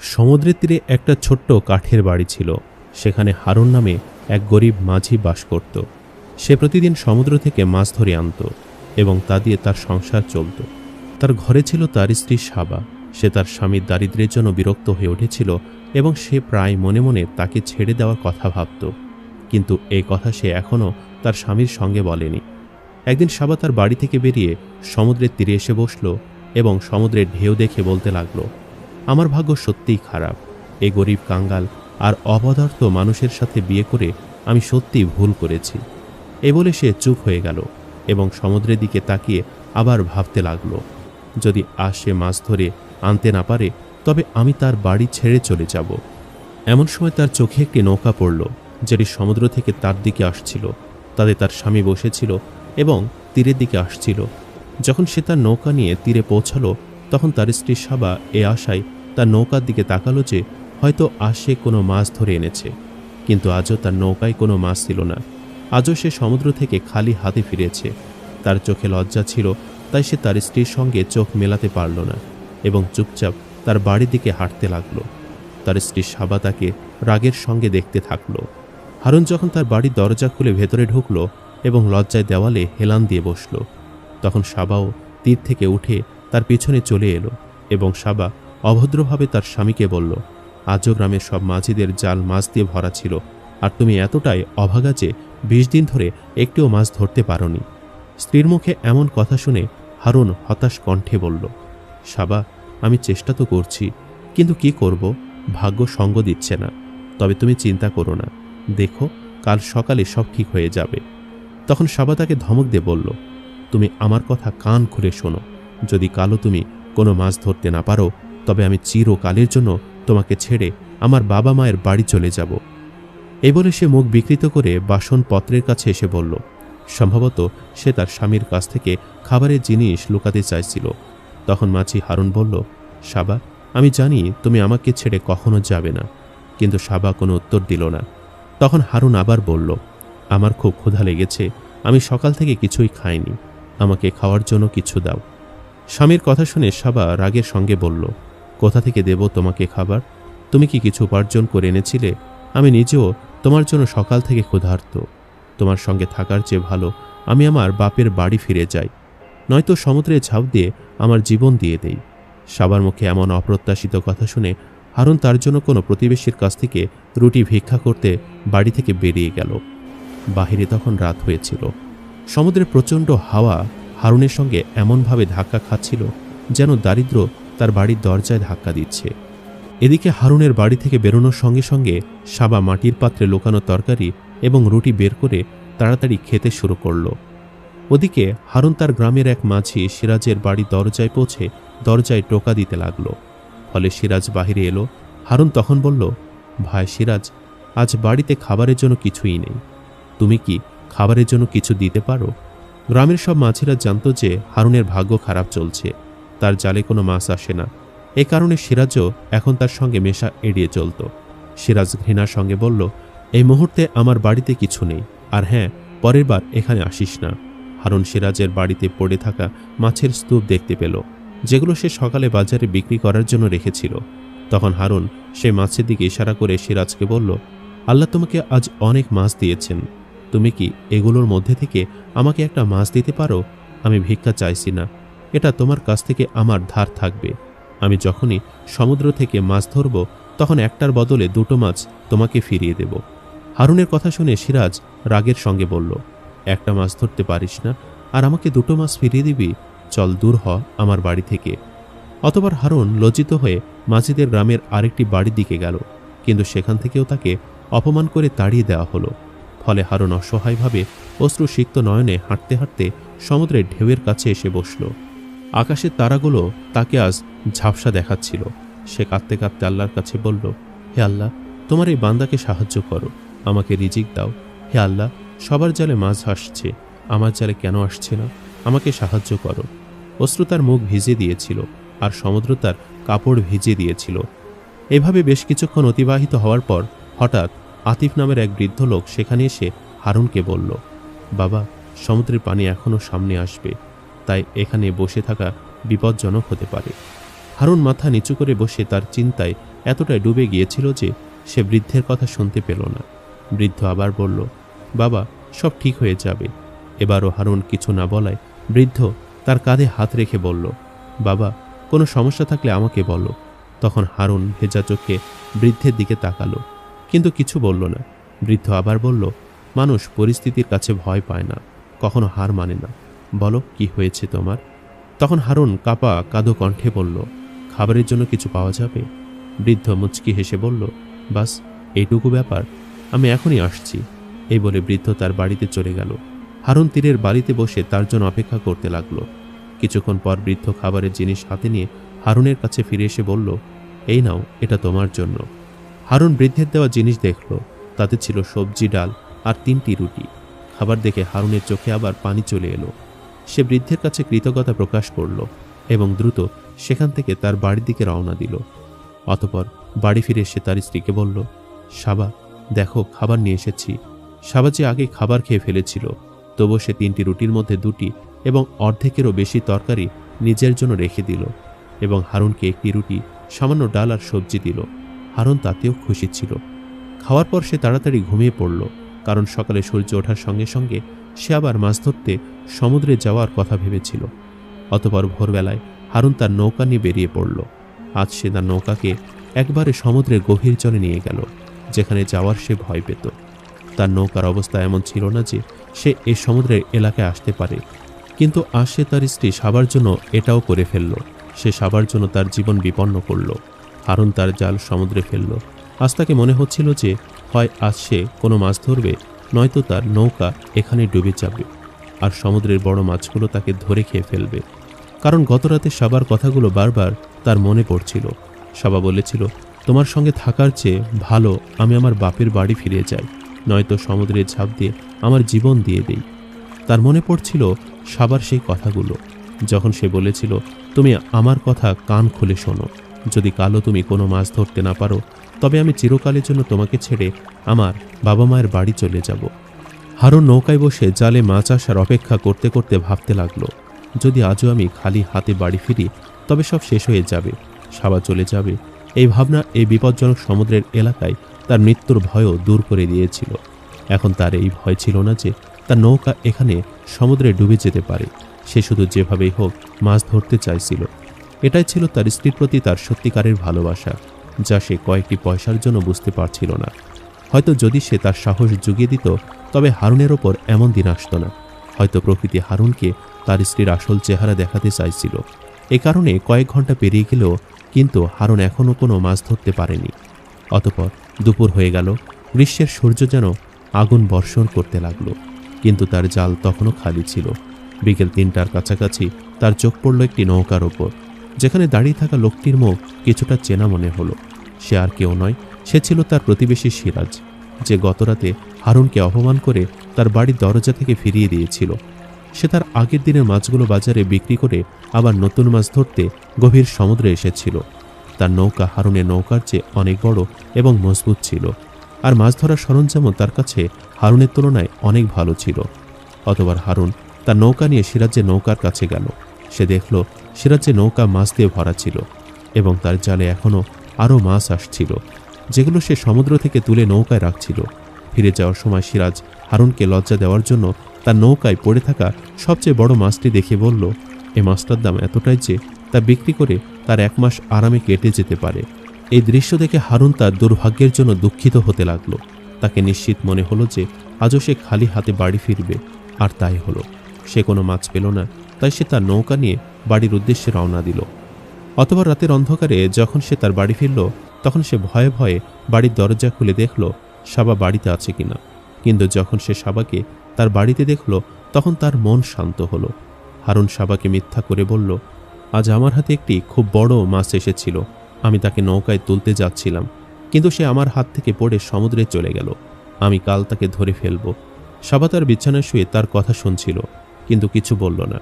সমুদ্রের তীরে একটা ছোট্ট কাঠের বাড়ি ছিল। সেখানে হারুন নামে এক গরিব মাঝি বাস করত। সে প্রতিদিন সমুদ্র থেকে মাছ ধরে আনত এবং তা দিয়ে তার সংসার চলত। তার ঘরে ছিল তার স্ত্রী সাবা। সে তার স্বামীর দারিদ্র্যের জন্য বিরক্ত হয়ে উঠেছিল এবং সে প্রায় মনে মনে তাকে ছেড়ে দেওয়ার কথা ভাবত। কিন্তু এই কথা সে এখনও তার স্বামীর সঙ্গে বলেনি। একদিন সাবা তার বাড়ি থেকে বেরিয়ে সমুদ্রের তীরে এসে বসল এবং সমুদ্রের ঢেউ দেখে বলতে লাগল আমার ভাগ্য সত্যিই খারাপ। এই গরিব কাঙ্গাল আর অপদার্থ মানুষের সাথে বিয়ে করে আমি সত্যিই ভুল করেছি। এ বলে সে চুপ হয়ে গেল এবং সমুদ্রের দিকে তাকিয়ে আবার ভাবতে লাগল, যদি আজ সে মাছ ধরে আনতে না পারে, তবে আমি তার বাড়ি ছেড়ে চলে যাব। এমন সময় তার চোখে একটি নৌকা পড়ল, যেটি সমুদ্র থেকে তার দিকে আসছিল। তাতে তার স্বামী বসেছিল এবং তীরের দিকে আসছিল। যখন সে তার নৌকা নিয়ে তীরে পৌঁছালো তখন তার স্ত্রী সাবা এ আশায় তার নৌকার দিকে তাকালো যে হয়তো আজ সে কোনো মাছ ধরে এনেছে। কিন্তু আজও তার নৌকায় কোনো মাছ ছিল না। আজও সে সমুদ্র থেকে খালি হাতে ফিরেছে। তার চোখে লজ্জা ছিল, তাই সে তার স্ত্রীর সঙ্গে চোখ মেলাতে পারল না এবং চুপচাপ তার বাড়ির দিকে হাঁটতে লাগল। তার স্ত্রী সাবা তাকে রাগের সঙ্গে দেখতে থাকল। হারুন যখন তার বাড়ির দরজা খুলে ভেতরে ঢুকলো এবং লজ্জায় দেওয়ালে হেলান দিয়ে বসল, তখন সাবাও তীর থেকে উঠে তার পিছনে চলে এলো এবং সাবা অভদ্রভাবে তার স্বামীকে বলল, আজও গ্রামের সব মাঝিদের জাল মাছ দিয়ে ভরা ছিল আর তুমি এতটাই অভাগা যে বিশ দিন ধরে একটিও মাছ ধরতে পারোনি। স্ত্রীর মুখে এমন কথা শুনে হারুন হতাশ কণ্ঠে বলল, সাবা, আমি চেষ্টা তো করছি, কিন্তু কি করব? ভাগ্য সঙ্গ দিচ্ছে না। তবে তুমি চিন্তা করো না। দেখো, কাল সকালে সব ঠিক হয়ে যাবে। তখন সাবা তাকে ধমক দিয়ে বলল, তুমি আমার কথা কান খুলে শোনো। যদি কালও তুমি কোনো মাছ ধরতে না পারো, তবে আমি চিরকালের জন্য তোমাকে ছেড়ে আমার বাবা মায়ের বাড়ি চলে যাব। এই বলে সে মুখ বিকৃত করে বাসন পত্রের কাছে এসে বলল, সম্ভবত সে তার স্বামীর কাছ থেকে খাবারের জিনিস লুকাতে চাইছিল। তখন মাছি হারুন বলল, সাবা, আমি জানি তুমি আমাকে ছেড়ে কখনো যাবে না, কিন্তু সাবা কোনো উত্তর দিল না। তখন হারুন আবার বলল, আমার খুব ক্ষুধা লেগেছে, আমি সকাল থেকে কিছুই খাইনি, আমাকে খাওয়ার জন্য কিছু দাও। স্বামীর কথা শুনে সাবা রাগের সঙ্গে বলল, কোথা থেকে দেব তোমাকে খাবার? তুমি কি কিছু উপার্জন করে এনেছিলে? আমি নিজেও তোমার জন্য সকাল থেকে ক্ষুধার্ত। তোমার সঙ্গে থাকার চেয়ে ভালো আমি আমার বাপের বাড়ি ফিরে যাই। নয়তো সমুদ্রে ঝাঁপ দিয়ে আমার জীবন দিয়ে দেই। সাবার মুখে এমন অপ্রত্যাশিত কথা শুনে হারুন তার জন্য কোনো প্রতিবেশীর কাছ থেকে রুটি ভিক্ষা করতে বাড়ি থেকে বেরিয়ে গেল। বাহিরে তখন রাত হয়েছিল। সমুদ্রে প্রচণ্ড হাওয়া হারুনের সঙ্গে এমনভাবে ধাক্কা খাচ্ছিল যেন দারিদ্র তার বাড়ির দরজায় ধাক্কা দিচ্ছে। এদিকে হারুনের বাড়ি থেকে বেরোনোর সঙ্গে সঙ্গে সাবা মাটির পাত্রে লোকানো তরকারি এবং রুটি বের করে তাড়াতাড়ি খেতে শুরু করল। ওদিকে হারুন তার গ্রামের এক মাঝি সিরাজের বাড়ি দরজায় পৌঁছে দরজায় টোকা দিতে লাগল। ফলে সিরাজ বাহিরে এলো। হারুন তখন বলল, ভাই সিরাজ, আজ বাড়িতে খাবারের জন্য কিছুই নেই। তুমি কি খাবারের জন্য কিছু দিতে পারো? গ্রামের সব মাঝিরা জানতো যে হারুনের ভাগ্য খারাপ চলছে, তার জালে কোনো মাছ আসে না। এ কারণে সিরাজও এখন তার সঙ্গে মেশা এড়িয়ে চলত। সিরাজ ঘৃণার সঙ্গে বলল, এই মুহূর্তে আমার বাড়িতে কিছু নেই, আর হ্যাঁ পরের বার এখানে আসিস না। হারুন সিরাজের বাড়িতে পড়ে থাকা মাছের স্তূপ দেখতে পেল, যেগুলো সে সকালে বাজারে বিক্রি করার জন্য রেখেছিল। তখন হারুন সে মাছের দিকে ইশারা করে সিরাজকে বলল, আল্লাহ তোমাকে আজ অনেক মাছ দিয়েছেন তুমি কি এগুলোর মধ্যে থেকে আমাকে একটা মাছ দিতে পারো? আমি ভিক্ষা চাইছি না। এটা তোমার কাছ থেকে আমার ধার থাকবে। আমি যখনই সমুদ্র থেকে মাছ ধরব, তখন একটার বদলে দুটো মাছ তোমাকে ফিরিয়ে দেব। হারুনের কথা শুনে সিরাজ রাগের সঙ্গে বলল, একটা মাছ ধরতে পারিস না, আর আমাকে দুটো মাছ ফিরিয়ে দিবি? চল দূর হ আমার বাড়ি থেকে। অতবার হারুন লজ্জিত হয়ে মাঝিদের গ্রামের আরেকটি বাড়ির দিকে গেল, কিন্তু সেখান থেকেও তাকে অপমান করে তাড়িয়ে দেওয়া হলো। ফলে হারুন অসহায়ভাবে অশ্রু সিক্ত নয়নে হাঁটতে হাঁটতে সমুদ্রের ঢেউয়ের কাছে এসে বসল। আকাশের তারাগুলো তাকে আজ ঝাপসা দেখাচ্ছিল। সে কাঁদতে কাঁদতে আল্লাহর কাছে বলল, হে আল্লাহ, তোমার এই বান্দাকে সাহায্য করো। আমাকে রিজিক দাও। হে আল্লাহ, সবার জালে মাছ আসছে আমার জালে কেন আসছে না? আমাকে সাহায্য করো। অশ্রু তার মুখ ভিজে দিয়েছিল আর সমুদ্র তার কাপড় ভিজে দিয়েছিল। এভাবে বেশ কিছুক্ষণ অতিবাহিত হওয়ার পর হঠাৎ আতিফ নামের এক বৃদ্ধ লোক সেখানে এসে হারুনকে বলল, বাবা, সমুদ্রের পানি এখনও সামনে আসবে, তাই এখানে বসে থাকা বিপজ্জনক হতে পারে। হারুন মাথা নিচু করে বসে তার চিন্তায় এতটাই ডুবে গিয়েছিল যে সে বৃদ্ধের কথা শুনতে পেল না। বৃদ্ধ আবার বলল, বাবা, সব ঠিক হয়ে যাবে। এবারও হারুন কিছু না বলায় বৃদ্ধ তার কাঁধে হাত রেখে বলল, বাবা, কোনো সমস্যা থাকলে আমাকে বলো। তখন হারুন ভেজা চোখে বৃদ্ধের দিকে তাকালো। কিন্তু কিছু বলল না। বৃদ্ধ আবার বলল, মানুষ পরিস্থিতির কাছে ভয় পায় না, কখনো হার মানে না। বলো, কি হয়েছে তোমার? তখন হারুন কাপা কাদো কণ্ঠে বলল, খাবারের জন্য কিছু পাওয়া যাবে? বৃদ্ধ মুচকি হেসে বলল, বাস, এইটুকু ব্যাপার, আমি এখনই আসছি। এই বলে বৃদ্ধ তার বাড়িতে চলে গেল। হারুন তীরের বাড়িতে বসে তার জন্য অপেক্ষা করতে লাগল। কিছুক্ষণ পর বৃদ্ধ খাবারের জিনিস হাতে নিয়ে হারুনের কাছে ফিরে এসে বলল, এই নাও, এটা তোমার জন্য। হারুন বৃদ্ধের দেওয়া জিনিস দেখল, তাতে ছিল সবজি ডাল আর তিনটি রুটি। খাবার দেখে হারুনের চোখে আবার পানি চলে এলো। সে বৃদ্ধের কাছে কৃতজ্ঞতা প্রকাশ করল এবং দ্রুত সেখান থেকে তার বাড়ির দিকে রওনা দিল। অতপর বাড়ি ফিরে এসে তার স্ত্রীকে বলল, সাবা, দেখো, খাবার নিয়ে এসেছি। সাবা যে আগে খাবার খেয়ে ফেলেছিল, তবুও সে তিনটি রুটির মধ্যে দুটি এবং অর্ধেকেরও বেশি তরকারি নিজের জন্য রেখে দিল এবং হারুনকে একটি রুটি, সামান্য ডাল আর সবজি দিল। হারুন তাতেও খুশি ছিল। খাওয়ার পর সে তাড়াতাড়ি ঘুমিয়ে পড়ল, কারণ সকালে সূর্য ওঠার সঙ্গে সঙ্গে সে আবার মাছ ধরতে সমুদ্রে যাওয়ার কথা ভেবেছিল। অতপর ভোরবেলায় হারুন তার নৌকা নিয়ে বেরিয়ে পড়ল। আজ সে তার নৌকাকে একবারে সমুদ্রের গভীর জলে নিয়ে গেল, যেখানে যাওয়ার সে ভয় পেত। তার নৌকার অবস্থা এমন ছিল না যে সে এই সমুদ্রের এলাকায় আসতে পারে, কিন্তু আজ সে তার স্ত্রী সাবার জন্য এটাও করে ফেলল। সে সাবার জন্য তার জীবন বিপন্ন করল। হারুন তার জাল সমুদ্রে ফেলল। আজ তাকে মনে হচ্ছিল যে, হয় আজ সে কোনো মাছ ধরবে, নয়তো তার নৌকা এখানে ডুবে যাবে, আর সমুদ্রের বড় মাছগুলো তাকে ধরে খেয়ে ফেলবে। কারণ গতরাতে সাবার কথাগুলো বারবার তার মনে পড়ছিল। সাবা বলেছিল, তোমার সঙ্গে থাকার চেয়ে ভালো আমি আমার বাপের বাড়ি ফিরে যাই, নয়তো সমুদ্রে ঝাঁপ দিয়ে আমার জীবন দিয়ে দেই। তার মনে পড়ছিল সাবার সেই কথাগুলো, যখন সে বলেছিল, তুমি আমার কথা কান খুলে শোনো। যদি কালো তুমি কোনো মাছ ধরতে না পারো, তবে আমি চিরকালের জন্য তোমাকে ছেড়ে আমার বাবা মায়ের বাড়ি চলে যাব। হারুন নৌকায় বসে জালে মাছ আসার অপেক্ষা করতে করতে ভাবতে লাগল, যদি আজও আমি খালি হাতে বাড়ি ফিরি, তবে সব শেষ হয়ে যাবে, সাবা চলে যাবে। এই ভাবনা এই বিপজ্জনক সমুদ্রের এলাকায় তার মৃত্যুর ভয়ও দূর করে দিয়েছিল। এখন তার এই ভয় ছিল না যে তার নৌকা এখানে সমুদ্রে ডুবে যেতে পারে। সে শুধু যেভাবেই হোক মাছ ধরতে চাইছিল। এটাই ছিল তার স্ত্রীর প্রতি তার সত্যিকারের ভালোবাসা, যা সে কয়েকটি পয়সার জন্য বুঝতে পারছিল না। হয়তো যদি সে তার সাহস জুগিয়ে দিত, তবে হারুনের ওপর এমন দিন আসতো না। হয়তো প্রকৃতি হারুনকে তার স্ত্রীর আসল চেহারা দেখাতে চাইছিল। এ কারণে কয়েক ঘণ্টা পেরিয়ে গেলেও কিন্তু হারুন এখনও কোনো মাছ ধরতে পারেনি। অতপর দুপুর হয়ে গেল, গ্রীষ্মের সূর্য যেন আগুন বর্ষণ করতে লাগল, কিন্তু তার জাল তখনও খালি ছিল। বিকেল তিনটার কাছাকাছি তার চোখ পড়ল একটি নৌকার ওপর। যেখানে দাঁড়িয়ে থাকা লোকটির মুখ কিছুটা চেনা মনে হলো। সে আর কেউ নয়, সে ছিল তার প্রতিবেশী সিরাজ, যে গতরাতে হারুনকে অপমান করে তার বাড়ির দরজা থেকে ফিরিয়ে দিয়েছিল। সে তার আগের দিনের মাছগুলো বাজারে বিক্রি করে আবার নতুন মাছ ধরতে গভীর সমুদ্রে এসেছিল। তার নৌকা হারুনের নৌকার চেয়ে অনেক বড় এবং মজবুত ছিল, আর মাছ ধরার সরঞ্জামও তার কাছে হারুনের তুলনায় অনেক ভালো ছিল। অতবার হারুন তার নৌকা নিয়ে সিরাজের নৌকার কাছে গেল। সে দেখল সিরাজের নৌকা মাছ দিয়ে ভরা ছিল এবং তার জালে এখনও আরও মাছ আসছিল, যেগুলো সে সমুদ্র থেকে তুলে নৌকায় রাখছিল। ফিরে যাওয়ার সময় সিরাজ হারুনকে লজ্জা দেওয়ার জন্য তার নৌকায় পড়ে থাকা সবচেয়ে বড় মাছটি দেখে বলল এই মাছটার দাম এতটাই যে তা বিক্রি করে তার এক মাস আরামে কেটে যেতে পারে। এই দৃশ্য দেখে হারুন তার দুর্ভাগ্যের জন্য দুঃখিত হতে লাগল। তাকে নিশ্চিত মনে হলো যে আজও সে খালি হাতে বাড়ি ফিরবে, আর তাই হলো। সে কোনো মাছ পেল না তাই সে তার নৌকা নিয়ে বাড়ির উদ্দেশ্যে রওনা দিল। অথবা রাতের অন্ধকারে যখন সে তার বাড়ি ফিরল, তখন সে ভয়ে ভয়ে বাড়ির দরজা খুলে দেখল, সাবা বাড়িতে আছে কিনা। কিন্তু যখন সে সাবাকে তার বাড়িতে দেখল, তখন তার মন শান্ত হলো। হারুন সাবাকে মিথ্যা করে বলল, আজ আমার হাতে একটি খুব বড় মাছ এসেছিল। আমি তাকে নৌকায় তুলতে যাচ্ছিলাম, কিন্তু সে আমার হাত থেকে পড়ে সমুদ্রে চলে গেল। আমি কাল তাকে ধরে ফেলব। সাবা তার বিছানায় শুয়ে তার কথা শুনছিল, কিন্তু কিছু বলল না।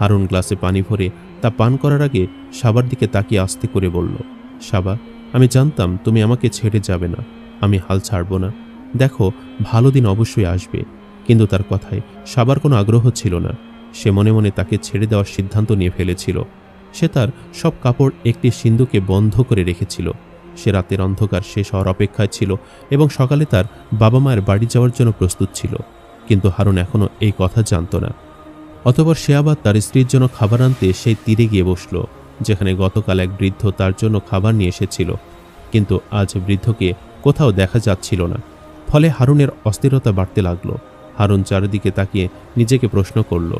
হারুন গ্লাসে পানি ভরে তা পান করার আগে সাবার দিকে তাকিয়ে আস্তে করে বলল, সাবা, আমি জানতাম তুমি আমাকে ছেড়ে যাবে না। আমি হাল ছাড়ব না। দেখো, ভালো দিন অবশ্যই আসবে। কিন্তু তার কথায় সাবার কোনো আগ্রহ ছিল না। সে মনে মনে তাকে ছেড়ে দেওয়ার সিদ্ধান্ত নিয়ে ফেলেছিল। সে তার সব কাপড় একটি সিন্ধুকে বন্ধ করে রেখেছিল। সে রাতের অন্ধকার শেষ হওয়ার অপেক্ষায় ছিল এবং সকালে তার বাবা মায়ের বাড়ি যাওয়ার জন্য প্রস্তুত ছিল। কিন্তু হারুন এখনও এই কথা জানত না। অতপর সে আবার তার স্ত্রীর জন্য খাবার আনতে সেই তীরে গিয়ে বসল, যেখানে গতকাল এক বৃদ্ধ তার জন্য খাবার নিয়ে এসেছিল। কিন্তু আজ বৃদ্ধকে কোথাও দেখা যাচ্ছিল না। ফলে হারুনের অস্থিরতা বাড়তে লাগল। হারুন চারিদিকে তাকিয়ে নিজেকে প্রশ্ন করল,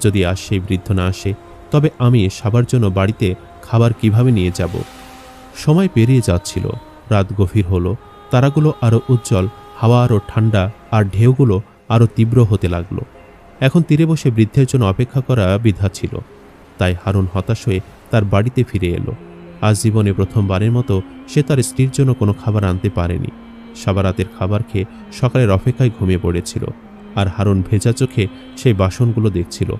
যদি আজ সেই বৃদ্ধ না আসে, তবে আমি সবার জন্য বাড়িতে খাবার কীভাবে নিয়ে যাব? সময় পেরিয়ে যাচ্ছিল, রাত গভীর হলো, তারাগুলো আরও উজ্জ্বল, হাওয়া আরও ঠান্ডা, আর ঢেউগুলো আরও তীব্র হতে লাগল। এখন তীরে বসে বৃদ্ধের জন্য অপেক্ষা করা বিধা ছিল। তাই হারুন হতাশ হয়ে তার বাড়িতে ফিরে এলো। আজ জীবনে প্রথমবারের মতো সে তার স্ত্রীর জন্য কোনো খাবার আনতে পারেনি। সাবারাতের খাবার খেয়ে সকালের অপেক্ষায় ঘুমিয়ে পড়েছিল আর হারুন ভেজা চোখে সেই বাসনগুলো দেখছিল,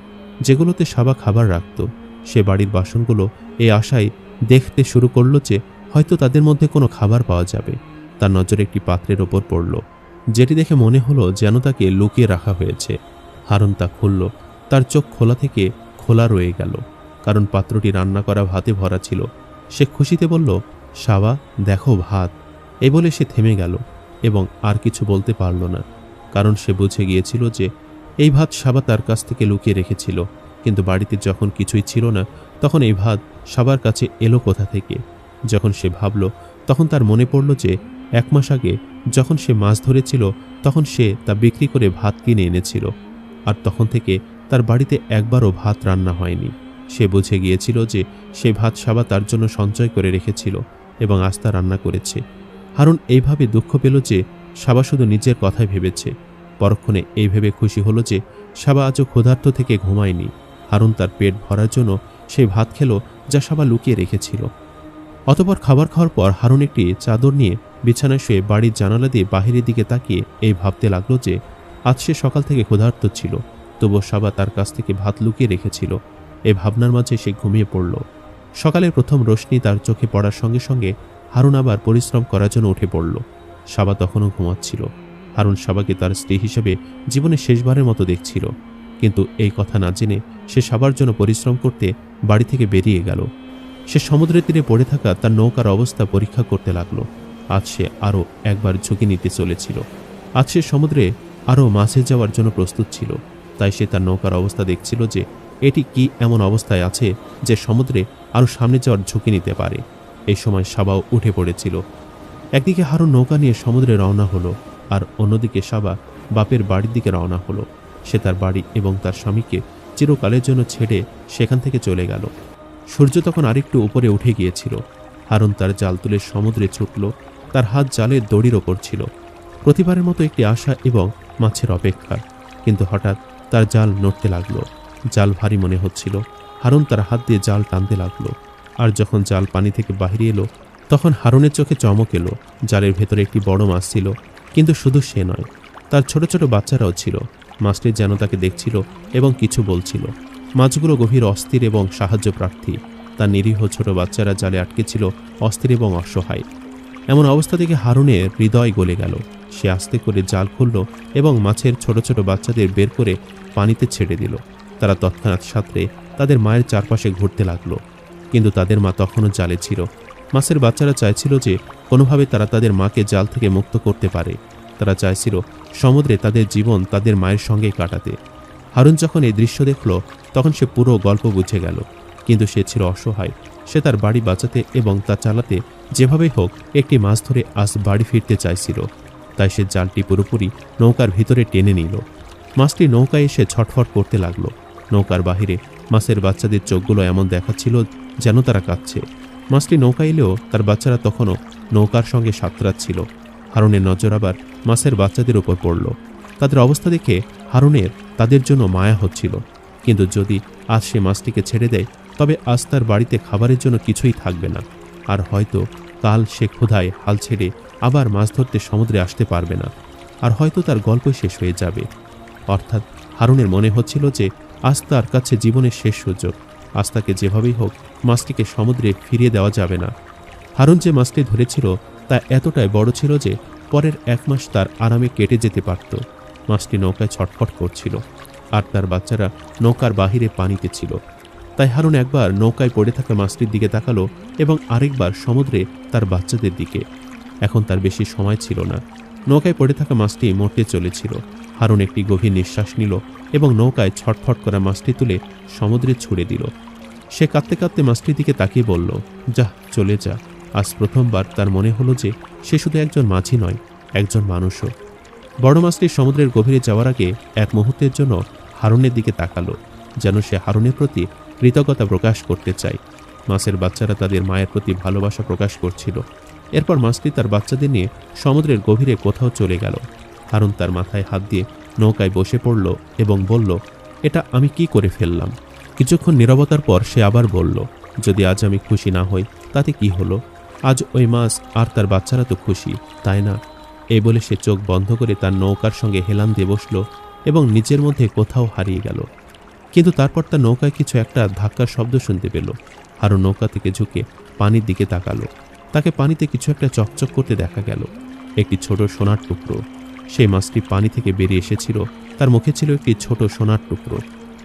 যেগুলোতে সাবা খাবার রাখত। সে বাড়ির বাসনগুলো এই আশায় দেখতে শুরু করল যে হয়তো তাদের মধ্যে কোনো খাবার পাওয়া যাবে। তার নজর একটি পাত্রের ওপর পড়ল, যেটি দেখে মনে হলো যেন তাকে লুকিয়ে রাখা হয়েছে। হারুন তা খুলল। তার চোখ খোলা থেকে খোলা রয়ে গেল। কারণ পাত্রটি রান্না করা ভাতে ভরা ছিল। সে খুশিতে বলল সাবা দেখো ভাত। এ বলে সে থেমে গেল এবং আর কিছু বলতে পারল না। কারণ সে বুঝে গিয়েছিল যে, এই ভাত সাবা তার কাছ থেকে লুকিয়ে রেখেছিল। কিন্তু বাড়িতে যখন কিছুই ছিল না, তখন এই ভাত সাবার কাছে এলো কোথা থেকে? যখন সে ভাবল, তখন তার মনে পড়ল যে, এক মাস আগে যখন সে মাছ ধরেছিল, তখন সে তা বিক্রি করে ভাত কিনে এনেছিল। আর তখন থেকে তার বাড়িতে একবারও ভাত রান্না হয়নি। সে বুঝে গিয়েছিল যে সে ভাত সাবা তার জন্য সঞ্চয় করে রেখেছিল এবং আস্তা রান্না করেছে। হারুন এইভাবে দুঃখ পেল যে সাবা শুধু নিজের কথাই ভেবেছে। পরক্ষণে এই ভেবে খুশি হলো যে সাবা আজও ক্ষুধার্ত থেকে ঘুমায়নি। হারুন তার পেট ভরার জন্য সেই ভাত খেলো যা সাবা লুকিয়ে রেখেছিল। অতপর খাবার খাওয়ার পর হারুন একটি চাদর নিয়ে বিছানায় শুয়ে বাড়ির জানালা দিয়ে বাহিরের দিকে তাকিয়ে এই ভাবতে লাগল যে আজ সে সকাল থেকে ক্ষুধার্ত ছিল, তবুও সাবা তার কাছ থেকে ভাত লুকিয়ে রেখেছিল। এ ভাবনার মাঝে সে ঘুমিয়ে পড়ল। সকালের প্রথম রোশনি তার চোখে পড়ার সঙ্গে সঙ্গে হারুন আবার পরিশ্রম করার জন্য উঠে পড়ল। সাবা তখনও ঘুমাচ্ছিল। হারুন সাবাকে তার স্ত্রী হিসেবে জীবনে শেষবারের মতো দেখছিল। কিন্তু এই কথা না জেনে সে সাবার জন্য পরিশ্রম করতে বাড়ি থেকে বেরিয়ে গেল। সে সমুদ্রের তীরে পড়ে থাকা তার নৌকার অবস্থা পরীক্ষা করতে লাগল। আজ সে আরও একবার ঝুঁকি নিতে চলেছিল। আজ সে সমুদ্রে আরও মাছে যাওয়ার জন্য প্রস্তুত ছিল, তাই সে তার নৌকার অবস্থা দেখছিল যে এটি কি এমন অবস্থায় আছে যে সমুদ্রে আরও সামনে যাওয়ার ঝুঁকি নিতে পারে। এই সময় সাবাও উঠে পড়েছিল। একদিকে হারুন নৌকা নিয়ে সমুদ্রে রওনা হলো, আর অন্যদিকে সাবা বাপের বাড়ির দিকে রওনা হলো। সে তার বাড়ি এবং তার স্বামীকে চিরকালের জন্য ছেড়ে সেখান থেকে চলে গেল। সূর্য তখন আরেকটু উপরে উঠে গিয়েছিল। হারুন তার জাল তুলে সমুদ্রে ছুটল, তার হাত জালের দড়ির ওপর ছিল। প্রতিবারের মতো একটি আশা এবং মাছের অপেক্ষা। কিন্তু হঠাৎ তার জাল নড়তে লাগল। জাল ভারী মনে হচ্ছিল। হারুন তার হাত দিয়ে জাল টানতে লাগল। আর যখন জাল পানি থেকে বাহিরে এলো, তখন হারুনের চোখে চমক এলো। জালের ভেতরে একটি বড় মাছ ছিল, কিন্তু শুধু সে নয়, তার ছোট ছোট বাচ্চারাও ছিল। মাছটি যেন তাকে দেখছিল এবং কিছু বলছিল। মাছগুলো গভীর, অস্থির এবং সাহায্য প্রার্থী। তার নিরীহ ছোট বাচ্চারা জালে আটকে ছিল, অস্থির এবং অসহায়। এমন অবস্থা থেকে হারুনের হৃদয় গলে গেল। সে আস্তে করে জাল খুলল এবং মাছের ছোট ছোট বাচ্চাদের বের করে পানিতে ছেড়ে দিল। তারা তৎক্ষণাৎ সাঁতরে তাদের মায়ের চারপাশে ঘুরতে লাগল। কিন্তু তাদের মা তখনও জালে ছিল। মাছের বাচ্চারা চাইছিল যে কোনোভাবে তারা তাদের মাকে জাল থেকে মুক্ত করতে পারে। তারা চাইছিল সমুদ্রে তাদের জীবন তাদের মায়ের সঙ্গে কাটাতে। হারুন যখন এই দৃশ্য দেখল, তখন সে পুরো গল্প বুঝে গেল। কিন্তু সে ছিল অসহায়। সে তার বাড়ি বাঁচাতে এবং তা চালাতে যেভাবেই হোক একটি মাছ ধরে আজ বাড়ি ফিরতে চাইছিল। তাই সে জালটি পুরোপুরি নৌকার ভিতরে টেনে নিল। মাছটি নৌকায় এসে ছটফট করতে লাগল। নৌকার বাহিরে মাছের বাচ্চাদের চোখগুলো এমন দেখাচ্ছিল যেন তারা কাঁদছে। মাছটি নৌকা এলেও তার বাচ্চারা তখনও নৌকার সঙ্গে সাঁতরাচ্ছিল। হারুনের নজর আবার মাছের বাচ্চাদের উপর পড়ল। তাদের অবস্থা দেখে হারুনের তাদের জন্য মায়া হচ্ছিল। কিন্তু যদি আজ সে মাছটিকে ছেড়ে দেয়, তবে আজ তার বাড়িতে খাবারের জন্য কিছুই থাকবে না। আর হয়তো কাল সে ক্ষুধায় হাল ছেড়ে আবার মাছ ধরতে সমুদ্রে আসতে পারবে না, আর হয়তো তার গল্প শেষ হয়ে যাবে। অর্থাৎ হারুনের মনে হচ্ছিল যে আজ তার কাছে জীবনের শেষ সুযোগ। আজ তাকে যেভাবেই হোক মাছটিকে সমুদ্রে ফিরিয়ে দেওয়া যাবে না। হারুন যে মাছটি ধরেছিল তা এতটাই বড় ছিল যে পরের এক মাস তার আরামে কেটে যেতে পারত। মাছটি নৌকায় ছটফট করছিল, আর তার বাচ্চারা নৌকার বাহিরে পানিতে ছিল। তাই হারুন একবার নৌকায় পড়ে থাকা মাছটির দিকে তাকালো এবং আরেকবার সমুদ্রে তার বাচ্চাদের দিকে। এখন তার বেশি সময় ছিল না। নৌকায় পড়ে থাকা মাছটি মরতে চলেছিল। হারুন একটি গভীর নিঃশ্বাস নিল এবং নৌকায় ছটফট করা মাছটি তুলে সমুদ্রে ছুড়ে দিল। সে কাঁদতে কাঁদতে মাছটির দিকে তাকিয়ে বলল যা চলে যা। আজ প্রথমবার তার মনে হলো যে সে শুধু একজন মাঝি নয়, একজন মানুষও। বড় মাছটি সমুদ্রের গভীরে যাওয়ার আগে এক মুহূর্তের জন্য হারুনের দিকে তাকালো, যেন সে হারুনের প্রতি কৃতজ্ঞতা প্রকাশ করতে চায়। মাছের বাচ্চারা তাদের মায়ের প্রতি ভালোবাসা প্রকাশ করছিল। এরপর মাছটি তার বাচ্চাদের নিয়ে সমুদ্রের গভীরে কোথাও চলে গেল। হারুন তার মাথায় হাত দিয়ে নৌকায় বসে পড়ল এবং বলল, এটা আমি কি করে ফেললাম? কিছুক্ষণ নিরবতার পর সে আবার বলল, যদি আজ আমি খুশি না হই, তাতে কি হলো? আজ ওই মাছ আর তার বাচ্চারা তো খুশি, তাই না? এই বলে সে চোখ বন্ধ করে তার নৌকার সঙ্গে হেলান দিয়ে বসল এবং নিজের মধ্যে কোথাও হারিয়ে গেল। কিন্তু তারপর তার নৌকায় কিছু একটা ধাক্কার শব্দ শুনতে পেল। আরও নৌকা থেকে ঝুঁকে পানির দিকে তাকালো। তাকে পানিতে কিছু একটা চকচক করতে দেখা গেল। একটি ছোট সোনার টুকরো। সেই মাছটি পানি থেকে বেরিয়ে এসেছিল। তার মুখে ছিল একটি ছোট সোনার টুকরো।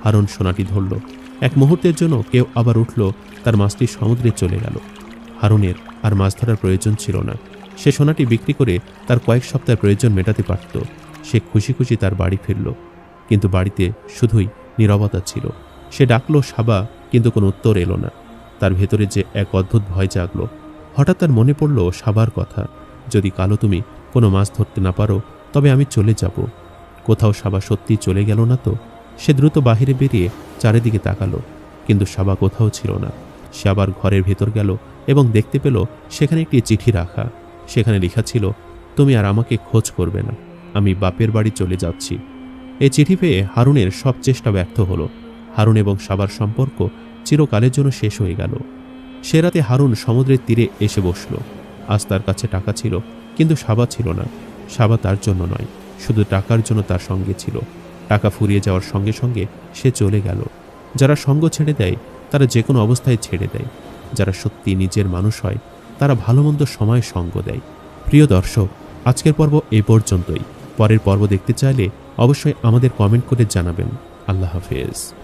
হারন সোনাটি ধরল। এক মুহূর্তের জন্য কেউ আবার উঠল। তার মাছটি সমুদ্রে চলে গেল। হারুনের আর মাছ ধরার প্রয়োজন ছিল না। সে সোনাটি বিক্রি করে তার কয়েক সপ্তাহের প্রয়োজন মেটাতে পারত। সে খুশি খুশি তার বাড়ি ফিরল। কিন্তু বাড়িতে শুধুই নীরবতা ছিল। সে ডাকলো, সাবা! কিন্তু কোনো উত্তর এলো না। তার ভেতরে যে এক অদ্ভুত ভয় জাগলো। হঠাৎ তার মনে পড়ল সাবার কথা। যদি কালো তুমি কোনো মাছ ধরতে না পারো, তবে আমি চলে যাব। কোথাও সাবা সত্যি চলে গেল না তো? সে দ্রুত বাহিরে বেরিয়ে চারিদিকে তাকালো, কিন্তু সাবা কোথাও ছিল না। সে আবার ঘরের ভেতর গেল এবং দেখতে পেল সেখানে একটি চিঠি রাখা। সেখানে লেখা ছিল, তুমি আর আমাকে খোঁজ করবে না। আমি বাপের বাড়ি চলে যাচ্ছি। এই চিঠি পেয়ে হারুনের সব চেষ্টা ব্যর্থ হলো। হারুন এবং সাবার সম্পর্ক চিরকালের জন্য শেষ হয়ে গেল। সে রাতে হারুন সমুদ্রের তীরে এসে বসল। আজ তার কাছে টাকা ছিল, কিন্তু সাবা ছিল না। সাবা তার জন্য নয়, শুধু টাকার জন্য তার সঙ্গে ছিল। টাকা ফুরিয়ে যাওয়ার সঙ্গে সঙ্গে সে চলে গেল। যারা সঙ্গ ছেড়ে দেয়, তারা যে কোনো অবস্থায় ছেড়ে দেয়। যারা সত্যি নিজের মানুষ হয়, তারা ভালো মন্দ সময় সঙ্গ দেয়। প্রিয় দর্শক, আজকের পর্ব এ পর্যন্তই। পরের পর্ব দেখতে চাইলে অবশ্যই আমাদের কমেন্ট করে জানাবেন। আল্লাহ হাফেজ।